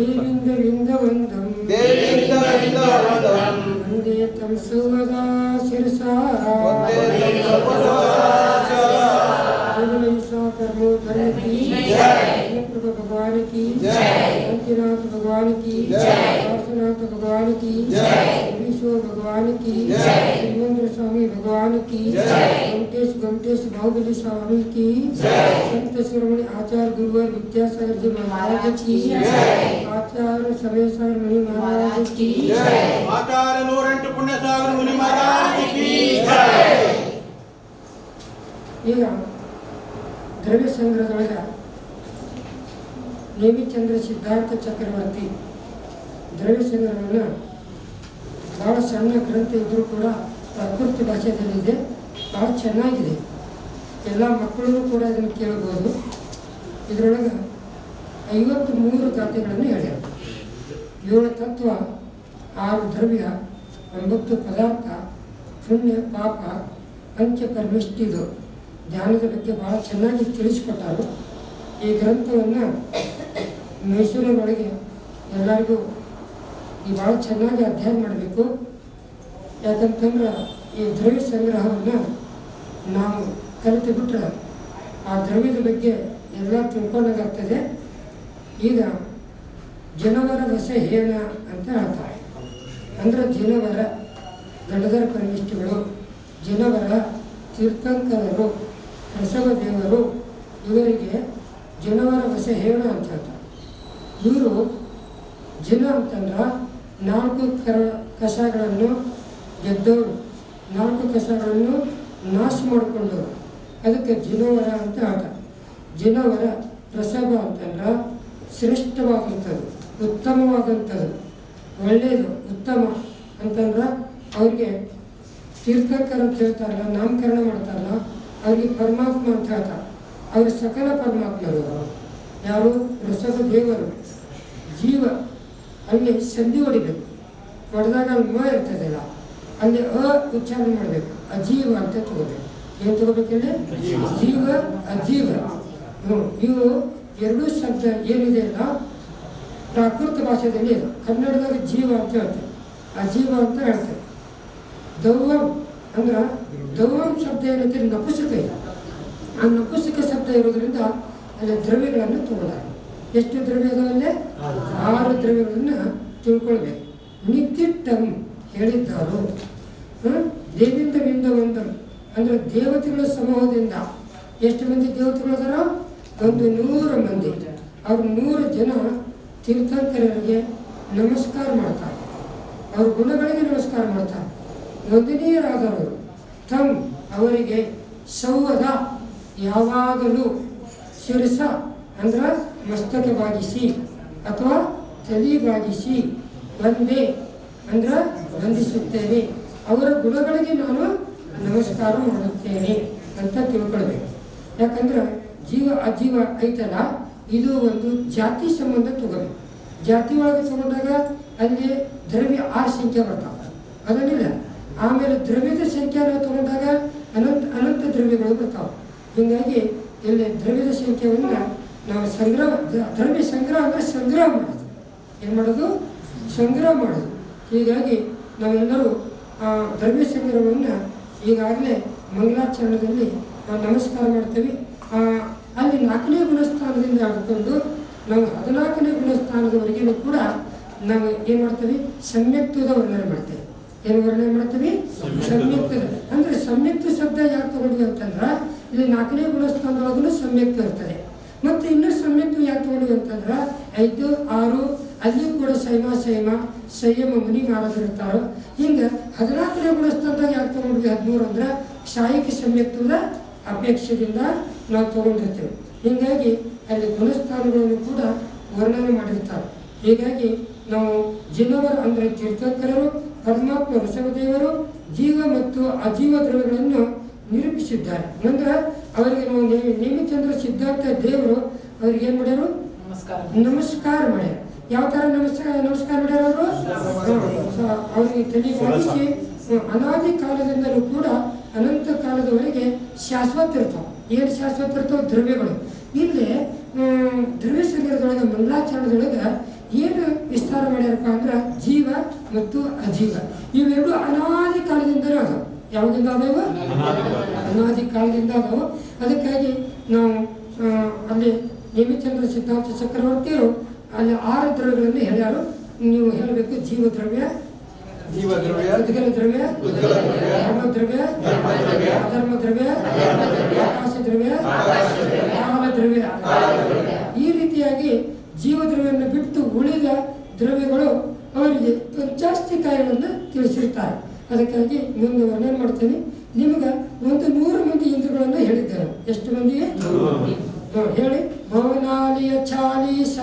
देवीन्दविन्दवन्दम् देवीन्दविन्दवन्दम् वन्दे तं सुवदा शिरसा वन्दे तं कर्मो धर्म की भगवान की पंचनाथ भगवान की पार्श्वनाथ भगवान की विश्व भगवान की शिवेंद्र स्वामी भगवान की వెంకటేశ్వర బాహుబలి స్వామికి సంత శిరోమణి ఆచార్య గురువారి విద్యాసాగర్ జీ మహారాజకి ఆచార్య సమేశ్వర ముని మహారాజకి ఆచార్య నూరంటు పుణ్యసాగర్ ముని ಸಿದ್ಧಾರ್ಥ ಚಕ್ರವರ್ತಿ ದ್ರವ್ಯ ಭಾಳ ಸಣ್ಣ ಗ್ರಂಥ ಇದ್ದರೂ ಕೂಡ ಪ್ರಕೃತಿ ಭಾಷೆಯಲ್ಲಿದೆ ಭಾಳ ಚೆನ್ನಾಗಿದೆ ಎಲ್ಲ ಮಕ್ಕಳು ಕೂಡ ಇದನ್ನು ಕೇಳಬಹುದು ಇದರೊಳಗೆ ಐವತ್ತು ಮೂರು ಕಥೆಗಳನ್ನು ಹೇಳ್ಯಾರ. ಏಳು ತತ್ವ, ಆರು ದ್ರವ್ಯ, ಒಂಬತ್ತು ಪದಾರ್ಥ, ಪುಣ್ಯ, ಪಾಪ ಪಂಚಪರಮಿಷ್ಟಿದು ಧ್ಯಾನದ ಬಗ್ಗೆ ಭಾಳ ಚೆನ್ನಾಗಿ ತಿಳಿಸಿಕೊಟ್ಟರು. ಈ ಗ್ರಂಥವನ್ನು ಮೈಸೂರಿನೊಳಗೆ ಎಲ್ಲರಿಗೂ ಈ ಭಾಳ ಚೆನ್ನಾಗಿ ಅಧ್ಯಯನ ಮಾಡಬೇಕು. ಯಾಕಂತಂದ್ರೆ ಈ ದ್ರವ್ಯ ಸಂಗ್ರಹವನ್ನು ನಾವು ಕಲಿತು ಬಿಟ್ಟರೆ ಆ ದ್ರವ್ಯದ ಬಗ್ಗೆ ಎಲ್ಲ ತಿಳ್ಕೊಂಡಾಗ್ತದೆ. ಈಗ ಜನವರ ವಸ ಹೇಳ ಅಂತ ಹೇಳ್ತಾರೆ. ಅಂದರೆ ಜನವರ ಗಂಡದರ ಪರಮಿಷ್ಠಿಗಳು, ಜನವರ ತೀರ್ಥಂಕರರು, ಪ್ರಸವ ದೇವರು, ಇವರಿಗೆ ಜನವರ ವಸ ಹೇಳ ಅಂತ ಹೇಳ್ತಾರೆ. ಇವರು ಜನ ಅಂತಂದ್ರೆ ನಾಲ್ಕು ಕರ ಕಸಗಳನ್ನು ಗೆದ್ದವರು, ನಾಲ್ಕು ಕಸಗಳನ್ನು ನಾಶ ಮಾಡಿಕೊಂಡವರು. ಅದಕ್ಕೆ ಜಿನವರ ಅಂತ ಆಟ ಜಿನವರ ಪ್ರಸವ ಅಂತಂದ್ರೆ ಶ್ರೇಷ್ಠವಾದಂಥದ್ದು, ಉತ್ತಮವಾದಂಥದ್ದು, ಒಳ್ಳೆಯದು, ಉತ್ತಮ ಅಂತಂದ್ರೆ ಅವ್ರಿಗೆ ತೀರ್ಥಕರ ಅಂತ ಹೇಳ್ತಾರಲ್ಲ, ನಾಮಕರಣ ಮಾಡ್ತಾರಲ್ಲ, ಅವ್ರಿಗೆ ಪರಮಾತ್ಮ ಅಂತ ಹೇಳ್ತಾರೆ ಅವ್ರ ಸಕಲ ಪರಮಾತ್ಮರು ಯಾರು? ರಸಭ ದೇವರು ಜೀವ ಅಲ್ಲಿ ಸಂಧಿ ಹೊಡಿಬೇಕು. ಹೊಡೆದಾಗ ಅಲ್ಲಿ ಮ ಇರ್ತದಲ್ಲ, ಅಲ್ಲಿ ಅ ಉಚ್ಚಾರಣೆ ಮಾಡಬೇಕು, ಅಜೀವ ಅಂತ ತಗೋಬೇಕು. ಏನು ತಗೋಬೇಕಲ್ಲಿ ಜೀವ, ಅಜೀವ. ಹ್ಞೂ, ಇವು ಎರಡೂ ಶಬ್ದ ಏನಿದೆ ಅಲ್ಲ ಪ್ರಾಕೃತ ಭಾಷೆಯಲ್ಲಿ. ಕನ್ನಡದಾಗ ಜೀವ ಅಂತ ಹೇಳ್ತಾರೆ. ಅಜೀವ ಅಂತ ಹೇಳ್ತಾರೆ. ದೌವಂ ಅಂದ್ರೆ ದೌವಂ ಶಬ್ದ ಏನಂದ್ರೆ ನಪುಸಕ ಇದೆ. ಆ ನಪುಸಕ ಶಬ್ದ ಇರೋದ್ರಿಂದ ಅಲ್ಲಿ ದ್ರವ್ಯಗಳನ್ನು ತಗೊಳ್ಳಾರೆ ಎಷ್ಟು ದ್ರವ್ಯ ಅದಾವಲ್ಲೇ ಆರು ದ್ರವ್ಯಗಳನ್ನು ತಿಳ್ಕೊಳ್ಬೇಕು. ನಿತ್ಯಟ್ಟಂ ಹೇಳಿದ್ದಾರು? ದೇವಿಂದ ವಿಂದ ಒಂದಂ. ಅಂದ್ರೆ ದೇವತೆಗಳ ಸಮೂಹದಿಂದ ಎಷ್ಟು ಮಂದಿ ದೇವತೆಗಳು ಅದರ? ಒಂದು ನೂರು ಮಂದಿ. ಅವ್ರು ನೂರು ಜನ ತೀರ್ಥಂಕರರಿಗೆ ನಮಸ್ಕಾರ ಮಾಡ್ತಾರೆ. ಅವ್ರ ಗುಣಗಳಿಗೆ ನಮಸ್ಕಾರ ಮಾಡ್ತಾರೆ. ಮೊದಲನೆಯರಾದವರು ತಮ್ ಅವರಿಗೆ ಸೌವದ ಯಾವಾಗಲೂ ಶಿರಸ ಅಂದ್ರೆ ಮಸ್ತಕವಾಗಿಸಿ ಅಥವಾ ತಲೆಬಾಗಿಸಿ ಬಂದೆ ಅಂದ್ರೆ ಬಂಧಿಸುತ್ತೇನೆ. ಅವರ ಗುಣಗಳಿಗೆ ನಾನು ನಮಸ್ಕಾರ ಮಾಡುತ್ತೇನೆ ಅಂತ ತಿಳ್ಕೊಳ್ಬೇಕು. ಯಾಕಂದ್ರೆ ಜೀವ ಅಜೀವ ಐತಲ್ಲ, ಇದು ಒಂದು ಜಾತಿ ಸಂಬಂಧ ತಗೋಬೇಕು. ಜಾತಿ ಒಳಗೆ ತಗೊಂಡಾಗ ಅಲ್ಲಿ ದ್ರವ್ಯ ಆ ಸಂಖ್ಯೆ ಬರ್ತಾವೆ. ಅದನ್ನಿಲ್ಲ. ಆಮೇಲೆ ದ್ರವ್ಯದ ಸಂಖ್ಯೆ ನಾವು ತಗೊಂಡಾಗ ಅನಂತ ಅನಂತ ದ್ರವ್ಯಗಳು ಬರ್ತಾವೆ. ಹೀಗಾಗಿ ಇಲ್ಲಿ ದ್ರವ್ಯದ ಸಂಖ್ಯೆಯನ್ನು ನಾವು ಸಂಗ್ರಹ, ದ್ರವ್ಯ ಸಂಗ್ರಹ ಅಂದರೆ ಸಂಗ್ರಹ ಮಾಡೋದು. ಏನು ಮಾಡೋದು? ಸಂಗ್ರಹ ಮಾಡೋದು. ಹೀಗಾಗಿ ನಾವೆಲ್ಲರೂ ಆ ದ್ರವ್ಯ ಸಂಗ್ರಹವನ್ನು ಈಗಾಗಲೇ ಮಂಗಲಾಚರಣದಲ್ಲಿ ನಾವು ನಮಸ್ಕಾರ ಮಾಡ್ತೀವಿ. ಅಲ್ಲಿ ನಾಲ್ಕನೇ ಗುಣಸ್ಥಾನದಿಂದ ಹಿಡ್ಕೊಂಡು ನಾವು ಹದಿನಾಲ್ಕನೇ ಗುಣಸ್ಥಾನದವರೆಗೂ ಕೂಡ ನಾವು ಏನು ಮಾಡ್ತೀವಿ? ಸಮ್ಯಕ್ತದ ವರ್ಣನೆ ಮಾಡ್ತೀವಿ. ಏನು ವರ್ಣನೆ ಮಾಡ್ತೀವಿ? ಸಮ್ಯಕ್ತದ ಅಂದರೆ ಸಮ್ಯಕ್ತ ಶಬ್ದ ಯಾಕೆ ತಗೊಂಡ್ವಿ ಅಂತಂದ್ರೆ ಇಲ್ಲಿ ನಾಲ್ಕನೇ ಗುಣಸ್ಥಾನದೊಳಗೂ ಸಮ್ಯಕ್ತ ಇರ್ತದೆ. ಮತ್ತು ಇನ್ನೂ ಸಮ್ಯಕ್ತ ಯಾಕೆ ತಗೊಂಡ್ವಿ ಅಂತಂದ್ರೆ ಐದು ಆರು ಅಲ್ಲಿ ಕೂಡ ಸೈಮ ಸೈಮ ಸಂಯಮ ಮುನಿ ಮಾಡೋದಿರ್ತಾರೋ ಹಿಂಗೆ ಹದಿನಾಲ್ಕನೇ ಗುಣಸ್ಥಾನದಾಗ ಹದಿಮೂರು ಅಂದ್ರೆ ಶಾಯಿಕ ಸಮ್ಯಕ್ತದ ಅಪೇಕ್ಷೆಯಿಂದ ನಾವು ತಗೊಂಡಿರ್ತೇವೆ. ಹೀಗಾಗಿ ಅಲ್ಲಿ ಗುಣಸ್ಥಾನಗಳನ್ನು ಕೂಡ ವರ್ಣನೆ ಮಾಡಿರ್ತಾರೆ. ಹೀಗಾಗಿ ನಾವು ಜಿನವರು ಅಂದರೆ ತೀರ್ಥಂಕರರು ಪರಮಾತ್ಮ ವೃಷಭದೇವರು ಜೀವ ಮತ್ತು ಅಜೀವ ದ್ರವ್ಯಗಳನ್ನು ನಿರೂಪಿಸಿದ್ದಾರೆ. ನಂತರ ಅವರಿಗೆ ನಾವು ನೇಮಿಚಂದ್ರ ಸಿದ್ಧಾರ್ಥ ದೇವರು ಅವ್ರಿಗೆ ಏನು ಮಾಡ್ಯಾರು? ನಮಸ್ಕಾರ. ನಮಸ್ಕಾರ ಮಾಡ್ಯಾರ. ಯಾವ ಥರ ನಮಸ್ಕಾರ ನಮಸ್ಕಾರ ಮಾಡ್ಯಾರ ಅವರು? ಅವರಿಗೆ ತಲೆ ಅನಾದಿ ಕಾಲದಿಂದಲೂ ಕೂಡ ಅನಂತ ಕಾಲದವರೆಗೆ ಶಾಶ್ವತ ಇರ್ತಾವೆ. ಏನು ಶಾಶ್ವತ ಇರ್ತಾವ? ದ್ರವ್ಯಗಳು. ಇಲ್ಲಿ ದ್ರವ್ಯ ಸಂಗ್ರಹದೊಳಗೆ ಮಂಗಲಾಚರಣದೊಳಗೆ ಏನು ವಿಸ್ತಾರ ಮಾಡ್ಯಾರಪ್ಪ ಅಂದ್ರೆ ಜೀವ ಮತ್ತು ಅಜೀವ. ಇವೆರಡು ಅನಾದಿ ಕಾಲದಿಂದಲೂ ಅದು ಯಾವಾಗಿಂದ ಅದಾವ? ಅನಾದಿ ಕಾಲದಿಂದ ಅದಾವು. ಅದಕ್ಕಾಗಿ ನಾವು ಅಲ್ಲಿ ನೇಮಿಚಂದ್ರ ಸಿದ್ಧಾರ್ಥ ಚಕ್ರವರ್ತಿಯರು ಅಲ್ಲಿ ಆರು ದ್ರವ್ಯಗಳನ್ನು ಹೇಳ್ಯಾರು. ನೀವು ಹೇಳಬೇಕು ಜೀವ ದ್ರವ್ಯ ಜೀವ ದ್ರವ್ಯ ಉದ್ಗಲ ದ್ರವ್ಯ ಧರ್ಮ ದ್ರವ್ಯ ಧರ್ಮ ದ್ರವ್ಯ, ಅಧರ್ಮ ದ್ರವ್ಯ ಆಕಾಶ ದ್ರವ್ಯ ಕಾಲ ದ್ರವ್ಯ. ಈ ರೀತಿಯಾಗಿ ಜೀವ ದ್ರವ್ಯವನ್ನು ಬಿಟ್ಟು ಉಳಿದ ದ್ರವ್ಯಗಳು ಅವರಿಗೆ ಜಾಸ್ತಿ ಕಾರ್ಯಗಳನ್ನು ತಿಳಿಸಿರ್ತಾರೆ ಅದಕ್ಕಾಗಿ ಮುಂದೆ ವರ್ಣನೆ ಮಾಡ್ತೇನೆ. ನಿಮಗೆ ಒಂದು ನೂರು ಮಂದಿ ಇಂದ್ರಗಳನ್ನು ಹೇಳಿದ್ದಾರೆ ಎಷ್ಟು ಮಂದಿಗೆ? ಹೇಳಿ. ಭವನಾಲಿಯ ಚಾಲೀಸ.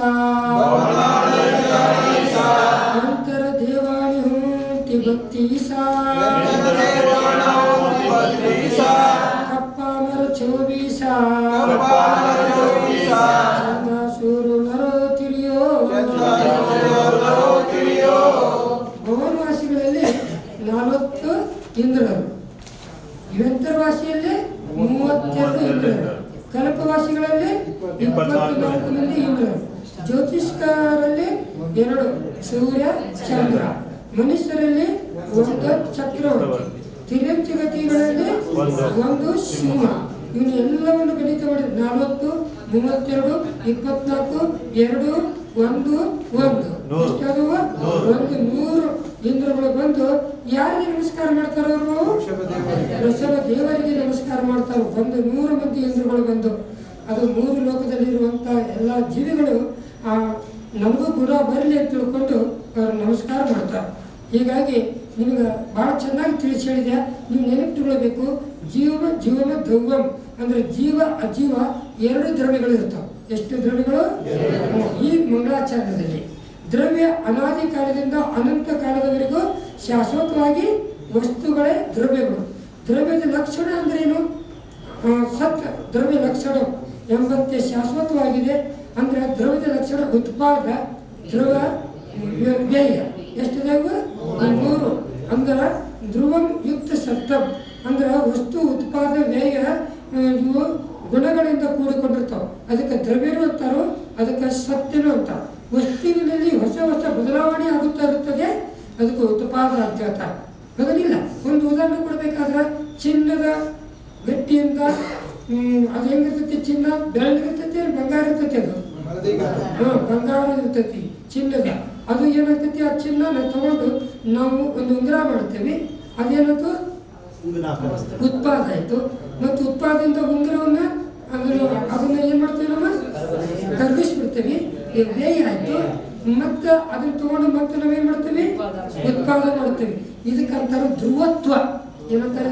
ನಲವತ್ತು ಇಂದ್ರರು. ಯುವಂತರವಾಸಿಯಲ್ಲಿ ಮೂವತ್ತೆರಡು ಇಂದ್ರರು. ಕಲ್ಪವಾಸಿಗಳಲ್ಲಿ ಇಪ್ಪತ್ನಾಲ್ಕು ಮಂದಿ ಇಂದ್ರರು. ಜ್ಯೋತಿಷ್ಕರಲ್ಲಿ ಎರಡು ಸೂರ್ಯ ಚಂದ್ರ. ಮನುಷ್ಯರಲ್ಲಿ ಒಂದು ಚಕ್ರವರ್ತಿ ತಿರಂಚಗತಿಗಳಲ್ಲಿ ಒಂದು. ಸಿಂಹ ಇವನು ಎಲ್ಲವನ್ನು ಗಣಿತ ಮಾಡಿದ್ರು ನಲವತ್ತು ಮೂವತ್ತೆರಡು ಇಪ್ಪತ್ನಾಲ್ಕು ಎರಡು ಒಂದು ಒಂದು. ಎಷ್ಟಾದವು ಒಂದು ನೂರು ಇಂದ್ರಗಳು ಬಂದು ಯಾರಿಗೆ ನಮಸ್ಕಾರ ಮಾಡ್ತಾರ ಅವರು? ವೃಷಭ ದೇವರಿಗೆ ನಮಸ್ಕಾರ ಮಾಡ್ತಾರೆ. ಒಂದು ನೂರು ಮಂದಿ ಇಂದ್ರಗಳು ಬಂದು. ಅದು ಮೂರು ಲೋಕದಲ್ಲಿರುವಂಥ ಎಲ್ಲ ಜೀವಿಗಳು ಆ ನಮಗೂ ಗುಣ ಬರಲಿ ಅಂತ ತಿಳ್ಕೊಂಡು ಅವರು ನಮಸ್ಕಾರ ಮಾಡ್ತಾರೆ. ಹೀಗಾಗಿ ನಿಮಗೆ ಭಾಳ ಚೆನ್ನಾಗಿ ತಿಳಿಸಿ ಹೇಳಿದೆ ನೀವು ನೆನಪಿಟ್ಕೊಳ್ಬೇಕು. ಜೀವ ಜೀವಮ ದ್ರವ್ಯಂ ಅಂದ್ರೆ ಜೀವ, ಅಜೀವ ಎರಡು ದ್ರವ್ಯಗಳು ಇರ್ತವೆ. ಎಷ್ಟು ದ್ರವ್ಯಗಳು? ಈ ಮಂಗಳಾಚರಣದಲ್ಲಿ ದ್ರವ್ಯ ಅನಾದಿ ಕಾಲದಿಂದ ಅನಂತ ಕಾಲದವರೆಗೂ ಶಾಶ್ವತವಾಗಿ ವಸ್ತುಗಳೇ ದ್ರವ್ಯಗಳು. ದ್ರವ್ಯದ ಲಕ್ಷಣ ಅಂದ್ರೇನು ಸತ್ ದ್ರವ್ಯ ಲಕ್ಷಣ ಎಂಬಂತೆ ಶಾಶ್ವತವಾಗಿದೆ. ಅಂದ್ರೆ ದ್ರವ್ಯದ ಲಕ್ಷಣ ಉತ್ಪಾದ ದ್ರವ ವ್ಯಯ. ಎಷ್ಟಿದಾವು? ಮೂರು ಅಂದ್ರೆ ಧ್ರುವಂ ಯುಕ್ತ ಸತ್ತಂ ಅಂದ್ರೆ ವಸ್ತು ಉತ್ಪಾದನೆ ವ್ಯಯ ಇವು ಗುಣಗಳಿಂದ ಕೂಡಿಕೊಂಡಿರ್ತಾವೆ. ಅದಕ್ಕೆ ದ್ರವ್ಯರು ಅಂತಾರೋ ಅದಕ್ಕೆ ಸತ್ಯನು ಅಂತ ವಸ್ತುವಿನಲ್ಲಿ ಹೊಸ ಹೊಸ ಬದಲಾವಣೆ ಆಗುತ್ತಾ ಇರುತ್ತದೆ ಅದಕ್ಕೆ ಉತ್ಪಾದ ಅಂತ ಹೇಳ್ತಾರೆ. ಹೌದಿಲ್ಲ ಒಂದು ಉದಾಹರಣೆ ಕೊಡಬೇಕಾದ್ರೆ ಚಿನ್ನದ ಗಟ್ಟಿಯಿಂದ ಅದು ಹೆಂಗಿರ್ತೈತಿ ಚಿನ್ನ? ಬೆಳ್ಳಿರ್ತೈತಿ ಬಂಗಾರ ಇರ್ತೈತಿ ಅದು? ಹಾಂ ಬಂಗಾರ ಇರ್ತೈತಿ ಚಿನ್ನದ. ಅದು ಏನಾಗ್ತೈತಿ ಆ ಚಿನ್ನನ ತಗೊಂಡು ನಾವು ಒಂದು ಉಂಗುರ ಮಾಡ್ತೇವೆ. ಅದೇನಾಯ್ತು ಉತ್ಪಾದ ಆಯ್ತು. ಮತ್ತು ಉತ್ಪಾದದಿಂದ ಉಂಗುರವನ್ನ ಅದನ್ನು ಅದನ್ನ ಏನ್ ಮಾಡ್ತೇವೆ ನಮ್ಮ ಕರಗಿಸ್ಬಿಡ್ತೇವೆ. ಈ ಆಯ್ತು. ಮತ್ತೆ ಅದನ್ನ ತಗೊಂಡು ಮತ್ತೆ ನಾವೇನ್ ಮಾಡ್ತೇವೆ? ಉತ್ಪಾದನೆ ಮಾಡ್ತೇವೆ. ಇದಕ್ಕಂತಾರ ಧ್ರುವತ್ವ. ಏನಂತಾರೆ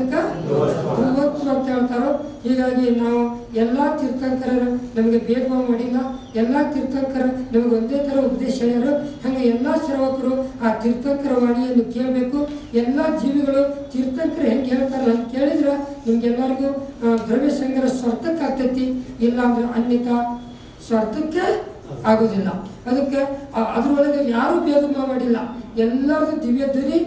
ಧ್ರುವತ್ವ ಅಂತ ಹೇಳ್ತಾರೋ? ಹೀಗಾಗಿ ನಾವು ಎಲ್ಲ ತೀರ್ಥಂಕರರು ನಮಗೆ ಭೇದ ಮಾಡಿಲ್ಲ, ಎಲ್ಲ ತೀರ್ಥಂಕರ ನಮಗೆ ಒಂದೇ ಥರ ಉಪದೇಶ ಹೇಳ್ಯಾರು. ಹಾಗೆ ಎಲ್ಲ ಶ್ರವಕರು ಆ ತೀರ್ಥಂಕರ ವಾಣಿಯನ್ನು ಕೇಳಬೇಕು. ಎಲ್ಲ ಜೀವಿಗಳು ತೀರ್ಥಂಕರ ಹೆಂಗೆ ಹೇಳ್ತಾರಲ್ಲ ಅಂತ ಕೇಳಿದ್ರೆ ನಿಮ್ಗೆಲ್ಲರಿಗೂ ದ್ರವ್ಯ ಸಂಗ್ರಹ ಸ್ವಾರ್ಥಕ್ಕೆ ಆಗ್ತೈತಿ. ಇಲ್ಲ ಅಂದ್ರೆ ಅನ್ಯತಾ ಸ್ವಾರ್ಥಕ್ಕೆ ಆಗೋದಿಲ್ಲ. ಅದಕ್ಕೆ ಅದರೊಳಗೆ ಅದ್ರೊಳಗೆ ಯಾರೂ ಭೇದ ಮಾಡಿಲ್ಲ. ಎಲ್ಲರದು ದಿವ್ಯ ಧ್ವನಿ,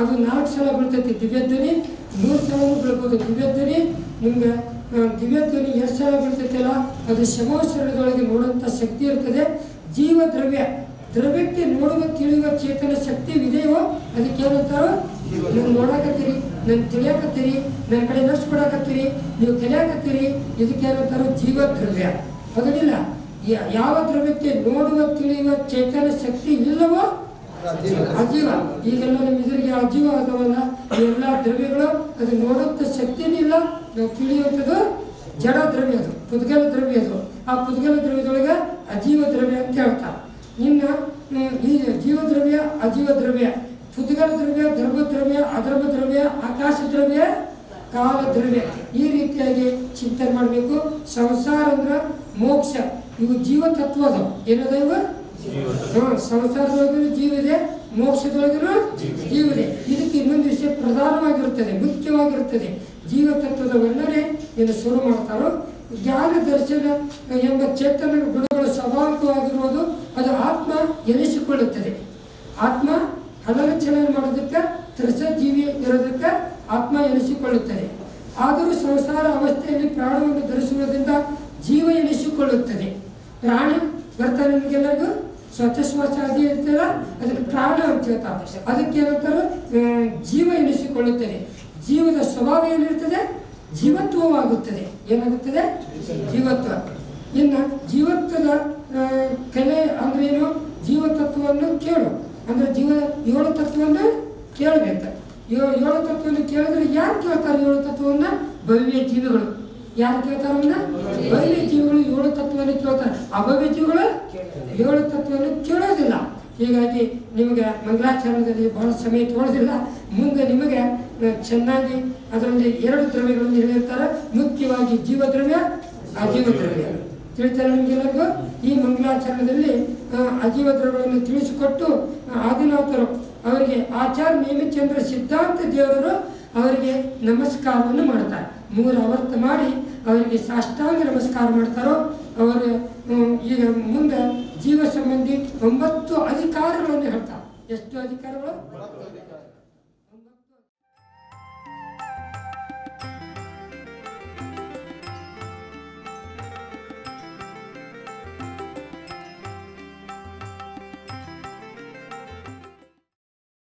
ಅದು ನಾಲ್ಕು ಸಲ ಬೀಳ್ತೈತಿ. ದಿವ್ಯ ಧ್ವನಿ, ಮೂರು ಸಲ ಬೀಳ್ಬೋದು. ದಿವ್ಯ ಧ್ವನಿ, ನಿಮ್ಗೆ ಆ, ದಿವ್ಯ ಧ್ವನಿ ಎಷ್ಟು ಸಲ ಬೀಳ್ತೈತಲ್ಲ ಅದು ಶಮೋಶರಣದೊಳಗೆ ನೋಡುವಂಥ ಶಕ್ತಿ ಇರ್ತದೆ. ಜೀವ ದ್ರವ್ಯ ದ್ರವ್ಯಕ್ಕೆ ನೋಡುವ ತಿಳಿಯುವ ಚೇತನ ಶಕ್ತಿ ಇದೆಯೋ ಅದಕ್ಕೆ ಏನಂತಾರೋ ನೀವು ನೋಡಾಕತ್ತೀರಿ ನನ್ನ ತಿಳಿಯಾಕತ್ತೀರಿ ನನ್ನ ಕಡೆ ನಷ್ಟು ಕೊಡಾಕತ್ತೀರಿ ನೀವು ಕಲಿಯಾಕತ್ತೀರಿ ಇದಕ್ಕೆ ಏನಂತಾರೋ ಜೀವ ದ್ರವ್ಯ ಯ- ಯಾವ ದ್ರವ್ಯಕ್ಕೆ ನೋಡುವ ತಿಳಿಯುವ ಚೇತನ ಶಕ್ತಿ ಇಲ್ಲವೋ ಅಜೀವ. ಈಗೆಲ್ಲ ನಮ್ಮ ಎದುರಿಗೆ ಅಜೀವ ಅದಾವಲ್ಲ ಈ ಎಲ್ಲ ದ್ರವ್ಯಗಳು ಅದು ನೋಡೋಕ್ಕೆ ಶಕ್ತಿನೂ ಇಲ್ಲ. ನಾವು ತಿಳಿಯುವಂಥದ್ದು ಜಡ ದ್ರವ್ಯ ಅದು ಪುದ್ಗಲ ದ್ರವ್ಯ ಅದು. ಆ ಪುದ್ಗಲ ದ್ರವ್ಯದೊಳಗೆ ಅಜೀವ ದ್ರವ್ಯ ಅಂತ ಹೇಳ್ತಾರೆ. ನಿನ್ನ ಈ ಜೀವ ದ್ರವ್ಯ ಅಜೀವ ದ್ರವ್ಯ ಪುದ್ಗಲ ದ್ರವ್ಯ ಧರ್ಮ ದ್ರವ್ಯ ಅಧರ್ಮ ದ್ರವ್ಯ ಆಕಾಶ ದ್ರವ್ಯ ಕಾಲ ದ್ರವ್ಯ. ಈ ರೀತಿಯಾಗಿ ಚಿಂತನೆ ಮಾಡಬೇಕು. ಸಂಸಾರ ಅಂದ್ರೆ ಮೋಕ್ಷ. ಇವು ಜೀವ ತತ್ವ ಅದು. ಏನದ ಇವು? ಹಾ ಸಂಸಾರದೊಳಗೂ ಜೀವ ಇದೆ ಮೋಕ್ಷದೊಳಗೂ ಜೀವ ಇದೆ. ಇದಕ್ಕೆ ಇನ್ನೊಂದು ವಿಷಯ ಪ್ರಧಾನವಾಗಿರುತ್ತದೆ, ಮುಖ್ಯವಾಗಿರುತ್ತದೆ. ಜೀವ ತತ್ವದ ವರ್ಣನೆ ಏನು ಶುರು ಮಾಡ್ತಾರೋ ಜ್ಞಾನ ದರ್ಶನ ಎಂಬ ಚೇತನ ಗುಣಗಳು ಸ್ವಾಭಾವಿಕವಾಗಿರುವುದು ಅದು ಆತ್ಮ ಎನಿಸಿಕೊಳ್ಳುತ್ತದೆ. ಆತ್ಮ ಹಲರಚನೆ ಮಾಡೋದಕ್ಕೆ ತ್ರಸ ಜೀವಿ ಇರೋದಕ್ಕೆ ಆತ್ಮ ಎನಿಸಿಕೊಳ್ಳುತ್ತದೆ. ಆದರೂ ಸಂಸಾರ ಅವಸ್ಥೆಯಲ್ಲಿ ಪ್ರಾಣವನ್ನು ಧರಿಸುವುದರಿಂದ ಜೀವ ಎನಿಸಿಕೊಳ್ಳುತ್ತದೆ. ಪ್ರಾಣಿ ಬರ್ತಾರೆ ನಿಮಗೆಲ್ಲರಿಗೂ? ಸ್ವತಶ್ವಾಸ ಅದಿ ಇರ್ತಲ್ಲ ಅದಕ್ಕೆ ಪ್ರಾಣ ಅಂತ ಅದಕ್ಕೆ ಏನಂತಾರೆ? ಜೀವ ಎನಿಸಿಕೊಳ್ಳುತ್ತದೆ. ಜೀವದ ಸ್ವಭಾವ ಏನಿರ್ತದೆ? ಜೀವತ್ವವಾಗುತ್ತದೆ. ಏನಾಗುತ್ತದೆ? ಜೀವತ್ವ. ಇನ್ನು ಜೀವತ್ವದ ಕಲೆ ಅಂದ್ರೆ ಏನು? ಜೀವತತ್ವವನ್ನು ಕೇಳು. ಅಂದ್ರೆ ಜೀವ, ಏಳು ತತ್ವವನ್ನು ಕೇಳಬೇಕು. ಏಳು ಏಳು ತತ್ವವನ್ನು ಕೇಳಿದ್ರೆ ಯಾರು ಕೇಳ್ತಾರೆ ಏಳು ತತ್ವವನ್ನು? ಭವ್ಯ ಜೀವಿಗಳು. ಯಾರು ಕೇಳ್ತಾರೆ ಭವ್ಯ ಜೀವಿಗಳು ಏಳು ತತ್ವವನ್ನು ಕೇಳ್ತಾರೆ ಏಳು ತತ್ವವನ್ನು ಕೇಳೋದಿಲ್ಲ. ಹೀಗಾಗಿ ನಿಮಗೆ ಮಂಗಳಾಚರಣದಲ್ಲಿ ಬಹಳ ಸಮಯ ತೋಳೋದಿಲ್ಲ ಮುಂದೆ ನಿಮಗೆ ಚೆನ್ನಾಗಿ ಅದರಲ್ಲಿ ಎರಡು ದ್ರವ್ಯಗಳನ್ನು ಹೇಳಿರ್ತಾರೆ. ಮುಖ್ಯವಾಗಿ ಜೀವ ದ್ರವ್ಯ ಅಜೀವ ದ್ರವ್ಯ ತಿಳಿತಾರೆ ನಿಮಗೆಲ್ಲರಿಗೂ ಈ ಮಂಗಳಾಚರಣದಲ್ಲಿ ಆ, ಅಜೀವ ದ್ರವ್ಯಗಳನ್ನು ತಿಳಿಸಿಕೊಟ್ಟು ಆದಿನಾಥರು ಅವರಿಗೆ ಆಚಾರ್ಯ ನೇಮಿಚಂದ್ರ ಸಿದ್ಧಾಂತ ದೇವರು ಅವರಿಗೆ ನಮಸ್ಕಾರವನ್ನು ಮಾಡ್ತಾರೆ. ಮೂರು ಆವರ್ತ ಮಾಡಿ ಅವರಿಗೆ ಸಾಷ್ಟಾಂಗ ನಮಸ್ಕಾರ ಮಾಡ್ತಾರೋ ಅವರು ಈಗ ಮುಂದೆ ಜೀವ ಸಂಬಂಧಿ ಒಂಬತ್ತು ಅಧಿಕಾರಗಳನ್ನು ಹೇಳ್ತಾರೆ. ಎಷ್ಟು ಅಧಿಕಾರಗಳು?